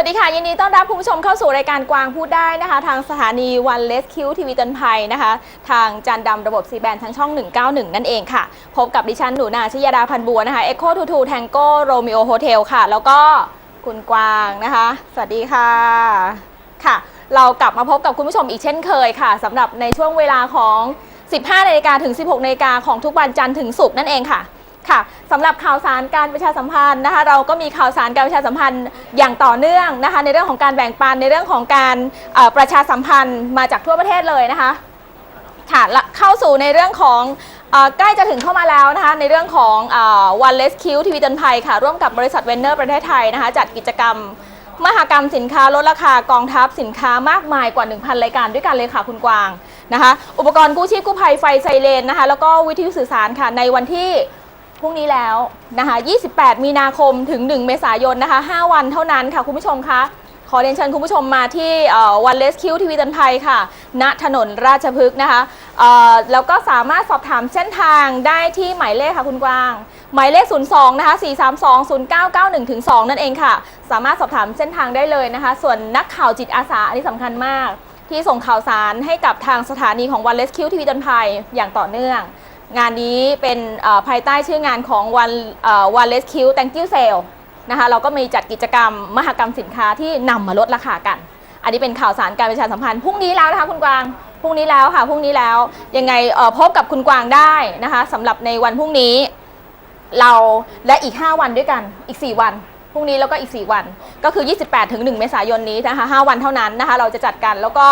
สวัสดีค่ะ ยินดีต้อนรับคุณผู้ชมเข้าสู่รายการกวางพูดได้นะคะ ทางสถานีวันเลสคิวทีวีเตือนภัยนะคะ ทางจานดำระบบซีแบนทางช่อง 191 นั่นเองค่ะ พบกับดิฉันหนูนาชยดาพันบัวนะคะเอ็กโคทูทูแทงโก้โรมิโอโฮเทลค่ะ แล้วก็คุณกวางนะคะ สวัสดีค่ะค่ะ เรากลับมาพบกับคุณผู้ชมอีกเช่นเคยค่ะสำหรับในช่วงเวลาของ 15นาฬิกาถึง 16นาฬิกาของทุกวันจันทร์ถึงศุกร์นั่นเองค่ะ ค่ะสำหรับข่าวสารการประชาสัมพันธ์นะคะเราก็มีข่าวสารการประชาสัมพันธ์อย่างต่อเนื่องนะคะในเรื่องของการแบ่งปันในเรื่องของการประชาสัมพันธ์มาจากทั่วประเทศเลยนะคะค่ะเข้าสู่ในเรื่องของใกล้จะถึงเข้ามาแล้วนะคะในเรื่องของวันเลสคิวทีวีเตือนภัยค่ะ ร่วมกับบริษัทเวนเนอร์ประเทศไทยนะคะจัดกิจกรรม มหกรรมสินค้าลดราคากองทัพสินค้ามากมายกว่า 1,000 รายการด้วยกันเลยค่ะคุณกวางนะคะอุปกรณ์กู้ชีพกู้ภัยไฟไซเรนนะคะแล้วก็วิทยุสื่อสารค่ะในวันที่ พรุ่งนี้แล้วนะคะ 28 มีนาคมถึง 1 เมษายนนะคะ 5 วันเท่านั้นค่ะคุณผู้ชมคะขอเรียนเชิญคุณผู้ชมมาที่วันเลสคิวทีวีตันภัยค่ะ ณ ถนนราชพฤกษ์นะคะแล้วก็สามารถสอบถามเส้นทางได้ที่หมายเลขค่ะคุณกวาง หมายเลข 02 นะคะ 432-0991-2 นั่นเองค่ะ สามารถสอบถามเส้นทางได้เลยนะคะ ส่วนนักข่าวจิตอาสา อันนี้สำคัญมาก ที่ส่งข่าวสารให้กับทางสถานีของวันเลสคิวทีวีตันภัยอย่างต่อเนื่อง งานนี้เป็นภายใต้ชื่องานของวันวันเลสคิว thank you sale นะคะเราก็มีจัดกิจกรรมมหกรรมสินค้าที่นำมาลดราคากัน อันนี้เป็นข่าวสารการประชาสัมพันธ์พรุ่งนี้แล้วนะคะคุณกวางพรุ่งนี้แล้วค่ะพรุ่งนี้แล้วยังไงพบกับคุณกวางได้นะคะสำหรับในวันพรุ่งนี้ เราและอีก 5 วันด้วยกันอีก 4 วันพรุ่งนี้แล้วก็อีก 4 วัน ก็คือ 28 ถึง 1 เมษายนนี้นะคะ5วันเท่านั้นนะคะ เราจะจัดกันแล้วก็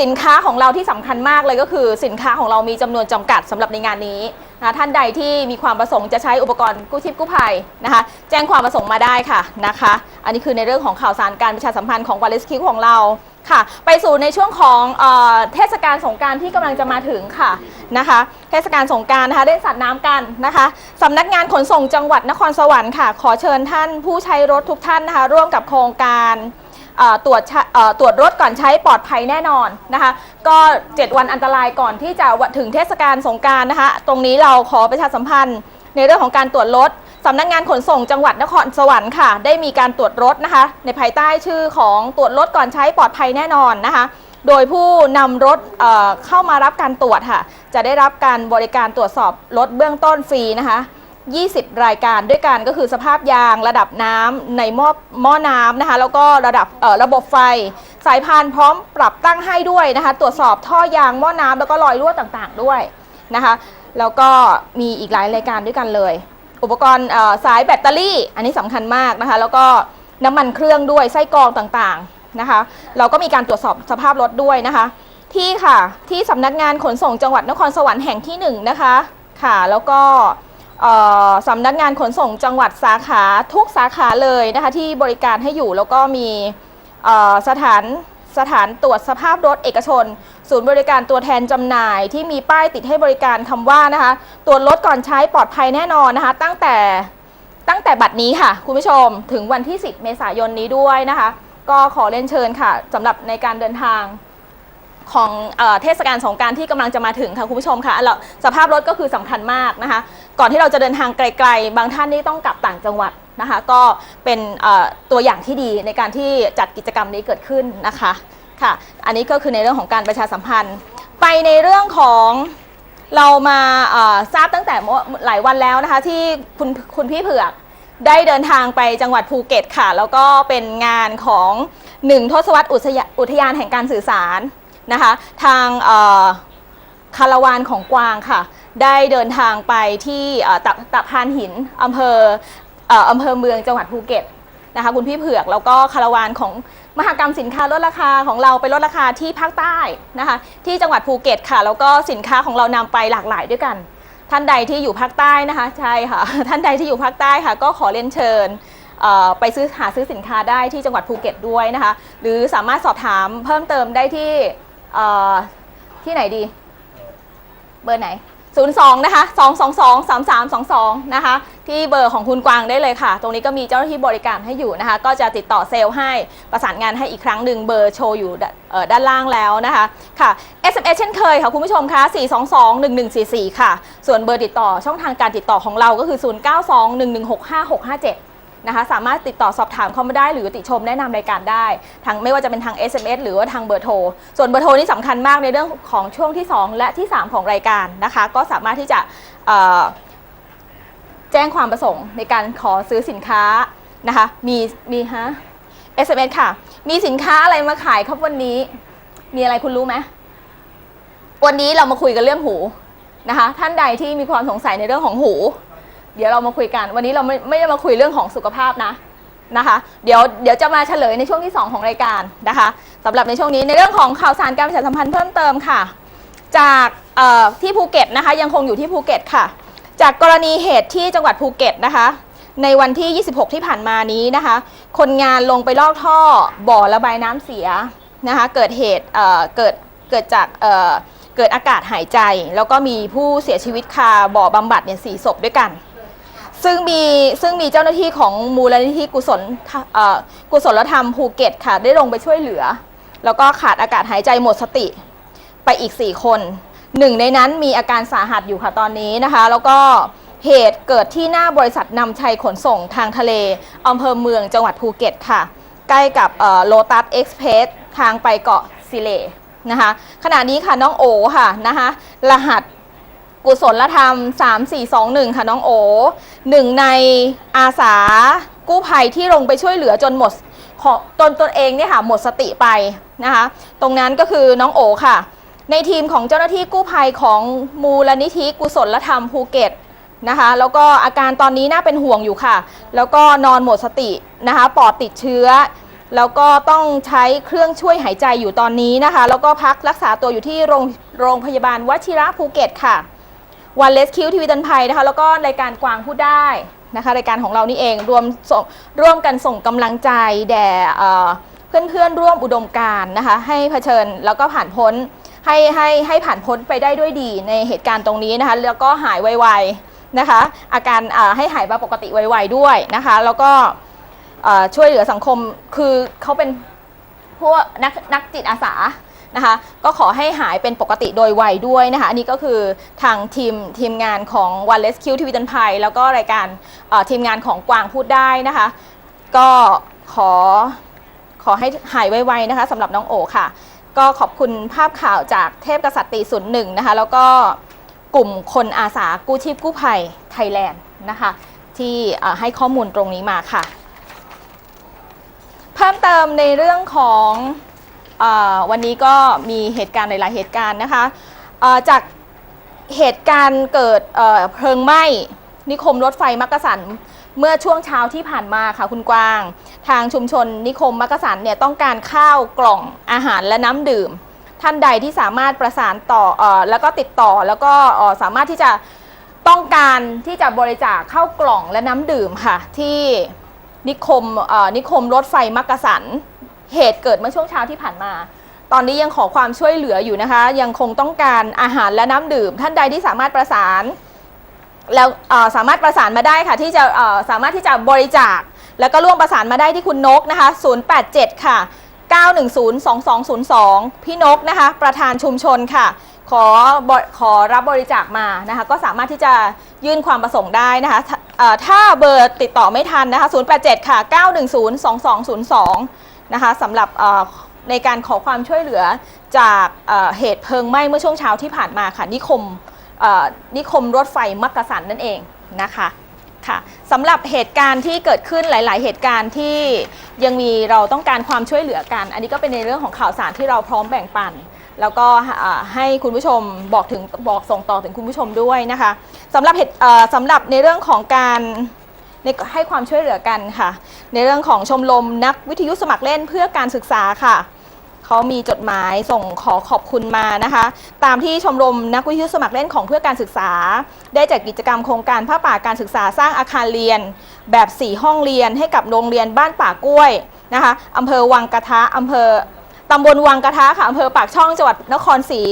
สินค้าของเราที่สำคัญมากเลยก็คือ สินค้าของเรามีจำนวนจำกัดสำหรับในงานนี้นะท่านใดที่มีความประสงค์จะใช้อุปกรณ์กู้ชีพกู้ภัยนะคะ แจ้งความประสงค์มาได้ค่ะนะคะ อันนี้คือในเรื่องของข่าวสารการประชาสัมพันธ์ของวาเลสคิวของเราค่ะ ไปสู่ในช่วงของเออเทศกาลสงการที่กำลังจะมาถึงค่ะนะคะ เทศกาลสงการนะคะได้สัตว์น้ำกันนะคะสำนักงานขนส่งจังหวัดนครสวรรค์ค่ะ ขอเชิญท่านผู้ใช้รถทุกท่านนะคะ ร่วมกับโครงการ ตรวจตรวจรถก่อนใช้ปลอดภัยแน่นอนนะคะ ก็ 7 วันอันตรายก่อนที่จะถึงเทศกาลสงการนะคะ ตรงนี้เราขอประชาสัมพันธ์ในเรื่องของการตรวจรถสำนักงานขนส่งจังหวัดนครสวรรค์ค่ะ ได้มีการตรวจรถนะคะ ในภายใต้ชื่อของตรวจรถก่อนใช้ปลอดภัยแน่นอนนะคะ โดยผู้นำรถเเข้ามารับการตรวจค่ะ จะได้รับการบริการตรวจสอบรถเบื้องต้นฟรีนะคะ 20 รายการด้วยกันก็คือสภาพยางระดับน้ำในหม้อหม้อน้ำนะคะแล้วก็ระดับระบบไฟ สายพานพร้อมปรับตั้งให้ด้วยนะคะตรวจสอบท่อยางหม้อน้ำแล้วก็รอยรั่วต่างๆด้วยนะคะแล้วก็มีอีกหลายรายการด้วยกันเลย อุปกรณ์สายแบตเตอรี่ อันนี้สำคัญมากนะคะแล้วก็น้ำมันเครื่องด้วยไส้กรองต่างๆนะคะเราก็มีการตรวจสอบสภาพรถด้วยนะคะที่ค่ะที่สำนักงานขนส่งจังหวัดนครสวรรค์แห่งที่หนึ่งนะคะค่ะแล้วก็ สำนักงานขนส่งจังหวัดสาขาทุกสาขาเลยนะคะที่บริการให้อยู่แล้วก็มีสถานสถานตรวจสภาพรถเอกชน ศูนย์บริการตัวแทนจำหน่ายที่มีป้ายติดให้บริการคำว่านะคะตรวจรถก่อนใช้ปลอดภัยแน่นอนนะคะ ตั้งแต่ตั้งแต่บัดนี้ค่ะ คุณผู้ชมถึงวันที่ 10 เมษายนนี้ด้วยนะคะ ก็ขอเรียนเชิญค่ะสำหรับในการเดินทาง ของเทศกาลสงการที่กำลังจะมาถึงค่ะคุณผู้ชมค่ะแล้วสภาพรถก็คือสำคัญมากนะคะ ก่อนที่เราจะเดินทางไกล ๆ บางท่านนี่ต้องกลับต่างจังหวัดนะคะ ก็เป็นตัวอย่างที่ดีในการที่จัดกิจกรรมนี้เกิดขึ้นนะคะค่ะ อันนี้ก็คือในเรื่องของการประชาสัมพันธ์ ไปในเรื่องของเรามาทราบตั้งแต่หลายวันแล้วนะคะ ที่คุณคุณพี่เผือกได้เดินทางไปจังหวัดภูเก็ตค่ะ แล้วก็เป็นงานของหนึ่งทศวรรษอุทยานแห่งการสื่อสาร นะคะ ทางคาราวานของกวางค่ะ ได้เดินทางไปที่ตะตะพานหินอำเภออำเภอเมืองจังหวัดภูเก็ตนะคะคุณพี่เผือกแล้วก็คาราวานของมหกรรมสินค้าลดราคาของเราไปลดราคาที่ภาคใต้นะคะที่จังหวัดภูเก็ตค่ะ แล้วก็สินค้าของเรานำไปหลากหลายด้วยกัน ท่านใดที่อยู่ภาคใต้นะคะใช่ค่ะท่านใดที่อยู่ภาคใต้ค่ะ ก็ขอเรียนเชิญไปซื้อหาซื้อสินค้าได้ที่จังหวัดภูเก็ตด้วยนะคะ หรือสามารถสอบถามเพิ่มเติมได้ที่ เอ่อที่ไหนดี เบอร์ไหน 02 นะคะ 222 3322 นะคะ ที่เบอร์ของคุณกวางได้เลยค่ะ ตรงนี้ก็มีเจ้าหน้าที่บริการให้อยู่นะคะ ก็จะติดต่อเซลล์ให้ประสานงานให้อีกครั้งหนึ่งเบอร์โชว์อยู่ด้านเอ่อด้านล่างแล้วนะคะค่ะ SMS เช่นเคยค่ะ คุณผู้ชมคะ422-1144 ค่ะ ส่วนเบอร์ติดต่อช่องทางการติดต่อของเราก็คือ 0921165657 นะคะสามารถติดต่อสอบถามเข้ามาได้หรือติชมแนะนำรายการได้ทางไม่ว่าจะเป็นทาง SMS หรือว่าทางเบอร์โทร ส่วนเบอร์โทรนี่สำคัญมากในเรื่องของช่วงที่ 2 และที่ 3 ของรายการนะคะ ก็สามารถที่จะแจ้งความประสงค์ในการขอซื้อสินค้านะคะมีมีฮะ SMS ค่ะ มีสินค้าอะไรมาขายครับวันนี้ มีอะไรคุณรู้ไหมวันนี้เรามาคุยกันเรื่องหูนะคะ ท่านใดที่มีความสงสัยในเรื่องของหู เดี๋ยวเรามาคุยกัน วันนี้เราไม่ไม่ได้มาคุยเรื่องของสุขภาพนะนะคะ เดี๋ยวเดี๋ยวจะมาเฉลยในช่วงที่ 2 ของรายการนะคะสำหรับในช่วงนี้ในเรื่องของข่าวสารการประชาสัมพันธ์เพิ่มเติมค่ะ จากที่ภูเก็ตนะคะ ยังคงอยู่ที่ภูเก็ตค่ะ จากกรณีเหตุที่จังหวัดภูเก็ตนะคะ ในวันที่ 26 ที่ผ่านมานี้นะคะ คนงานลงไปลอกท่อบ่อระบายน้ำเสียนะคะ เกิดเหตุเเกิดเกิดจากเเกิดอากาศหายใจ แล้วก็มีผู้เสียชีวิตคาบ่อบำบัดเนี่ยสี่ศพด้วยกัน ซึ่งมีซึ่งมีเจ้าหน้าที่ของมูลนิธิกุศลเอ่อกุศลธรรมภูเก็ตค่ะ ได้ลงไปช่วยเหลือ แล้วก็ขาดอากาศหายใจหมดสติไปอีก 4 คนหนึ่งในนั้นมีอาการสาหัสอยู่ค่ะตอนนี้นะคะ แล้วก็เหตุเกิดที่หน้าบริษัทนำชัยขนส่งทางทะเลอำเภอเมืองจังหวัดภูเก็ตค่ะ ใกล้กับโลตัสเอ็กซ์เพสทางไปเกาะซิเลนะคะขณะนี้ค่ะน้องโอค่ะนะคะรหัส กุศลธรรม 3421 ค่ะน้องโอหนึ่งในอาสากู้ภัยที่ลงไปช่วยเหลือจนหมดตนตนเองเนี่ยค่ะหมดสติไปนะคะ ตรงนั้นก็คือน้องโอค่ะ ในทีมของเจ้าหน้าที่กู้ภัยของมูลนิธิกุศลธรรมภูเก็ตนะคะแล้วก็อาการตอนนี้น่าเป็นห่วงอยู่ค่ะ แล้วก็นอนหมดสตินะคะปอดติดเชื้อ แล้วก็ต้องใช้เครื่องช่วยหายใจอยู่ตอนนี้นะคะ แล้วก็พักรักษาตัวอยู่ที่โรงโรงพยาบาลวชิระภูเก็ตค่ะ วันเลสคิวทีวีตันภัยนะคะแล้วก็รายการกวางพูดได้นะคะรายการของเรานี่เองรวมส่งร่วมกันส่งกำลังใจแด่เอ่อเพื่อนๆร่วมอุดมการนะคะให้เผชิญแล้วก็ผ่านพ้นให้ให้ให้ผ่านพ้นไปได้ด้วยดีในเหตุการณ์ตรงนี้นะคะแล้วก็หายไวๆนะคะอาการให้หายมาปกติไวๆด้วยนะคะแล้วก็ช่วยเหลือสังคมคือเขาเป็นพวกนักนักจิตอาสา นะคะ ก็ขอให้หายเป็นปกติโดยไวด้วยนะคะ อันนี้ก็คือทางทีมทีมงานของ One Rescue ทีวีตันภัย แล้วก็รายการทีมงานของกวางพูดได้นะคะ ก็ขอขอให้หายไวๆนะคะสำหรับน้องโอค่ะ ก็ขอบคุณภาพข่าวจากเทพกษัตริย์ตีศูนย์หนึ่งนะคะ แล้วก็กลุ่มคนอาสากู้ชีพกู้ภัยไทยแลนด์นะคะ ที่ให้ข้อมูลตรงนี้มาค่ะ เพิ่มเติมในเรื่องของ วันนี้ก็มีเหตุการณ์หลาย ๆ เหตุการณ์นะคะจากเหตุการณ์เกิดเพลิงไหม้นิคมรถไฟมักกะสันเมื่อช่วงเช้าที่ผ่านมาค่ะคุณกวาง ทางชุมชนนิคมมักกะสันเนี่ยต้องการข้าวกล่องอาหารและน้ำดื่ม ท่านใดที่สามารถประสานต่ออแล้วก็ติดต่อแล้วก็สามารถที่จะต้องการที่จะบริจาคข้าวกล่องและน้ำดื่มค่ะ ที่นิคมนิคมรถไฟมักกะสัน เหตุเกิดเมื่อช่วงเช้าที่ผ่านมา ตอนนี้ยังขอความช่วยเหลืออยู่นะคะ ยังคงต้องการอาหารและน้ำดื่ม ท่านใดที่สามารถประสานแล้วสามารถประสานมาได้ค่ะ ที่จะสามารถที่จะบริจาค แล้วก็ร่วมประสานมาได้ที่คุณนกนะคะ 087 ค่ะ 9102202 พี่นกนะคะ ประธานชุมชนค่ะ ขอขอรับบริจาคมานะคะ ก็สามารถที่จะยื่นความประสงค์ได้นะคะถ้าเอ่อถ้าเบอร์ติดต่อไม่ทันนะคะ 087 ค่ะ 9102202 นะคะสำหรับในการขอความช่วยเหลือจากเหตุเพลิงไหม้เมื่อช่วงเช้าที่ผ่านมาค่ะนิคมนิคมรถไฟมักกะสันนั่นเองนะคะค่ะสำหรับเหตุการณ์ที่เกิดขึ้นหลาย ๆ เหตุการณ์ที่ยังมีเราต้องการความช่วยเหลือกัน อันนี้ก็เป็นในเรื่องของข่าวสารที่เราพร้อมแบ่งปัน แล้วก็ให้คุณผู้ชมบอกถึงบอกส่งต่อถึงคุณผู้ชมด้วยนะคะสำหรับเหตุสำหรับในเรื่องของการ ในให้ความช่วยเหลือกันค่ะ ในเรื่องของชมรมนักวิทยุสมัครเล่นเพื่อการศึกษาค่ะเขามีจดหมายส่งขอขอบคุณมานะคะ ตามที่ชมรมนักวิทยุสมัครเล่นของเพื่อการศึกษา ได้จัดกิจกรรมโครงการผ้าป่าการศึกษาสร้างอาคารเรียน แบบ 4 ห้องเรียนให้กับโรงเรียนบ้านป่ากล้วยนะคะอำเภอวังกระทะอำเภอตำบลวังกระทะค่ะอำเภอปากช่องจังหวัดนครศรี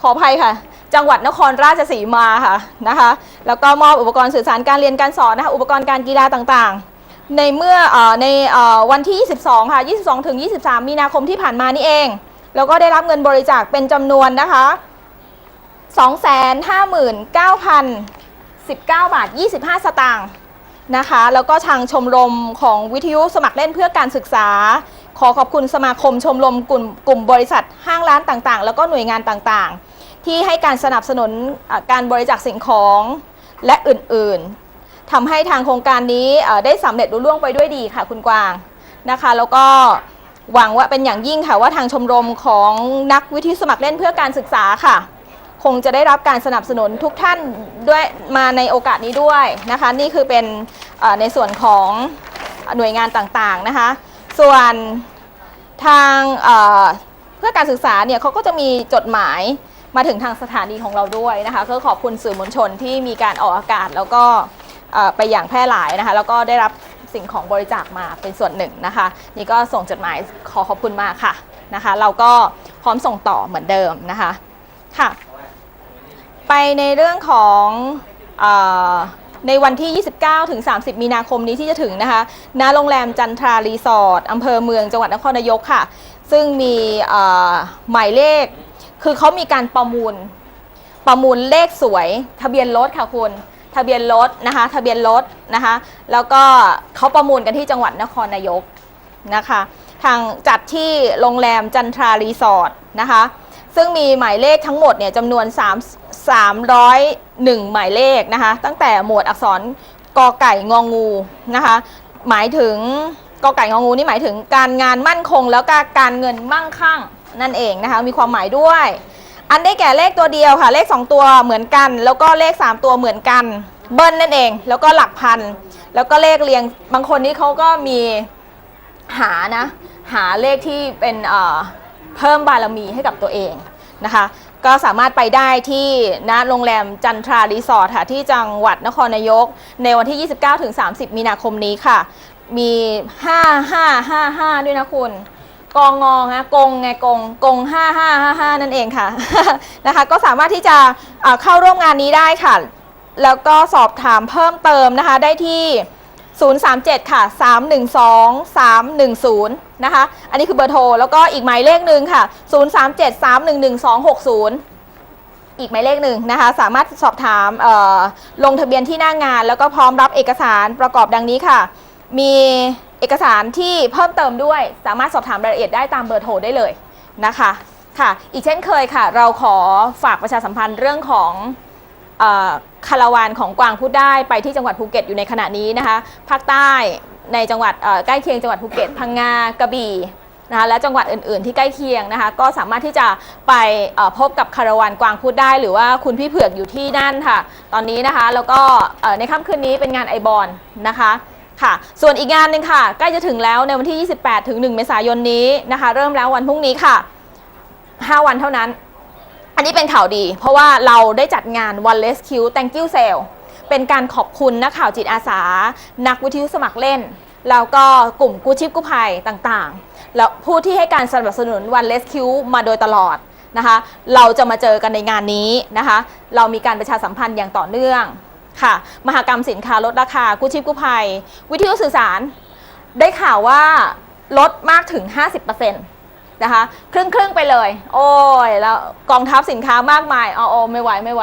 ขออภัยค่ะ จังหวัดนครราชสีมาค่ะนะคะ แล้วก็มอบอุปกรณ์สื่อสารการเรียนการสอนนะคะ อุปกรณ์การกีฬาต่างๆ ในเมื่ออในเอ่อวันที่ 22 ค่ะ 22 ถึง 23 มีนาคมที่ผ่านมานี่เอง แล้วก็ได้รับเงินบริจาคเป็นจำนวนนะคะ 259,019 บาท 25 สตางค์นะคะ แล้วก็ทางชมรมของวิทยุสมัครเล่นเพื่อการศึกษาขอขอบคุณสมาคมชมรมกลุ่มกลุ่มบริษัทห้างร้านต่างๆ แล้วก็หน่วยงานต่างๆ ที่ให้การสนับสนุนการบริจาคสิ่งของและอื่นๆทำให้ทางโครงการนี้ได้สำเร็จรุ่ล่วงไปด้วยดีค่ะคุณกวางนะคะแล้วก็หวังว่าเป็นอย่างยิ่งค่ะว่าทางชมรมของนักวิทยุสมัครเล่นเพื่อการศึกษาค่ะ คงจะได้รับการสนับสนุนทุกท่านด้วยมาในโอกาสนี้ด้วยนะคะ นี่คือเป็นในส่วนของหน่วยงานต่างๆนะคะ ส่วนทางเพื่อการศึกษาเนี่ยเขาก็จะมีจดหมาย มาถึงทางสถานีของเราด้วยนะคะก็ขอบคุณสื่อมวลชนที่มีการออกอากาศแล้วก็ไปอย่างแพร่หลายนะคะแล้วก็ได้รับสิ่งของบริจาคมาเป็นส่วนหนึ่งนะคะ นี่ก็ส่งจดหมายขอขอบคุณมากค่ะนะคะ เราก็พร้อมส่งต่อเหมือนเดิมนะคะค่ะ ไปในเรื่องของอในวันที่ 29 ถึง 30 มีนาคมนี้ที่จะถึงนะคะ ณ โรงแรมจันทรารีสอร์ทอำเภอเมืองจังหวัดนครนายกค่ะ ซึ่งมีหมายเลข คือเขามีการประมูล ประมูลเลขสวย ทะเบียนรถค่ะคุณ ทะเบียนรถนะคะ ทะเบียนรถนะคะ แล้วก็เขาประมูลกันที่จังหวัดนครนายกนะคะ ทางจัดที่โรงแรมจันทรารีสอร์ทนะคะ ซึ่งมีหมายเลขทั้งหมดเนี่ยจำนวน 3 301 หมายเลขนะคะ ตั้งแต่หมวดอักษรกอไก่งองูนะคะ หมายถึงกอไก่งองูนี่หมายถึงการงานมั่นคงแล้วก็การเงินมั่งคั่ง นั่นเองนะคะ มีความหมายด้วย อันได้แก่เลขตัวเดียวค่ะ เลข 2 ตัวเหมือนกัน แล้วก็เลข 3 ตัวเหมือนกัน เบิ้ลนั่นเอง แล้วก็หลักพัน แล้วก็เลขเรียง บางคนนี่เขาก็มีหานะ หาเลขที่เป็นเอ่อเพิ่มบารมีให้กับตัวเองนะคะ ก็สามารถไปได้ที่ณโรงแรมจันทรารีสอร์ทค่ะที่จังหวัดนครนายก ในวันที่ 29ถึง30 มีนาคมนี้ค่ะ มี 5555 ด้วยนะคุณ กองงองนะกงไงกงกง5555 นั่นเองค่ะ นะคะ ก็สามารถที่จะเอ่อเข้าร่วมงานนี้ได้ค่ะ แล้วก็สอบถามเพิ่มเติมนะคะ ได้ที่ 037 ค่ะ 312 310 นะคะ อันนี้คือเบอร์โทร แล้วก็อีกหมายเลขหนึ่งค่ะ 037 311 260อีกหมายเลขหนึ่งนะคะ สามารถสอบถามลงทะเบียนที่หน้างงาน แล้วก็พร้อมรับเอกสารประกอบดังนี้ค่ะ มี เอกสารที่เพิ่มเติมด้วย สามารถสอบถามรายละเอียดได้ตามเบอร์โทรได้เลยนะคะค่ะอีกเช่นเคยค่ะ เราขอฝากประชาสัมพันธ์เรื่องของคาราวานของกวางพูดได้ไปที่จังหวัดภูเก็ตอยู่ในขณะนี้นะคะภาคใต้ในจังหวัดใกล้เคียงจังหวัดภูเก็ตพังงากระบี่นะคะและจังหวัดอื่น ๆ ที่ใกล้เคียงนะคะก็สามารถที่จะไปพบกับคาราวานกวางพูดได้ หรือว่าคุณพี่เผือกอยู่ที่นั่นค่ะ ตอนนี้นะคะแล้วก็ในค่ำคืนนี้เป็นงานไอบอลนะคะ ค่ะ ส่วนอีกงานหนึ่งค่ะ ใกล้จะถึงแล้วในวันที่ 28 ถึง 1 เมษายนนี้นะคะ เริ่มแล้ววันพรุ่งนี้ค่ะ 5 วันเท่านั้น อันนี้เป็นข่าวดี เพราะว่าเราได้จัดงาน One Less Q Thank You Sale เป็นการขอบคุณนักข่าวจิตอาสา นักวิทยุสมัครเล่น แล้วก็กลุ่มกู้ชีพกู้ภัยต่างๆ แล้วผู้ที่ให้การสนับสนุน One Less Q มาโดยตลอดนะคะ เราจะมาเจอกันในงานนี้นะคะ เรามีการประชาสัมพันธ์อย่างต่อเนื่อง ค่ะ มหกรรมสินค้าลดราคากู้ชีพกู้ภัย วิทยุสื่อสาร ได้ข่าวว่าลดมากถึง 50%นะคะครึ่งครึ่งไปเลย โอ้ยแล้วกองทัพสินค้ามากมายอ๋อไม่ไหวไม่ไหว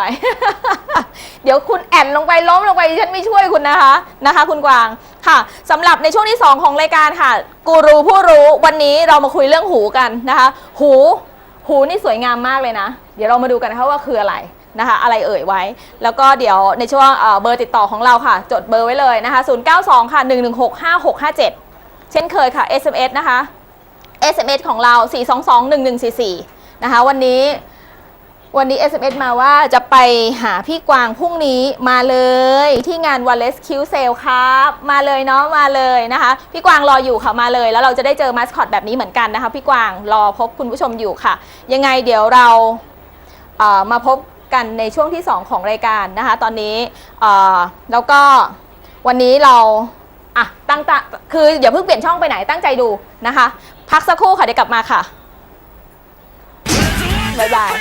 เดี๋ยวคุณแอนลงไปล้มลงไปฉันไม่ช่วยคุณนะคะนะคะ คุณกวางค่ะสำหรับในช่วงที่ 2 ของรายการค่ะ กูรูผู้รู้วันนี้เรามาคุยเรื่องหูกันนะคะ หู หูนี่สวยงามมากเลยนะ เดี๋ยวเรามาดูกันนะคะว่าคืออะไร นะคะอะไรเอ่ยไว้ แล้วก็เดี๋ยวในช่วงเบอร์ติดต่อของเราค่ะ จดเบอร์ไว้เลยนะคะ 092 ค่ะ 116 5657 เช่นเคยค่ะ SMS นะคะ SMS ของเรา 4221144 นะคะ วันนี้วันนี้ SMS มาว่าจะไปหาพี่กวางพรุ่งนี้มาเลยที่งาน w a l l e s Q Sale ครับ มาเลยเนาะมาเลยนะคะ พี่กวางรออยู่ค่ะมาเลย แล้วเราจะได้เจอมาสคอตแบบนี้เหมือนกันนะคะ พี่กวางรอพบคุณผู้ชมอยู่ค่ะ ยังไงเดี๋ยวเราเอ่อมาพบ กันในช่วงที่ 2 ของรายการนะคะ ตอนนี้แล้วก็วันนี้เราอะตั้งตาคืออย่าเพิ่งเปลี่ยนช่องไปไหนตั้งใจดูนะคะ พักสักครู่ค่ะเดี๋ยวกลับมาค่ะบ๊ายบาย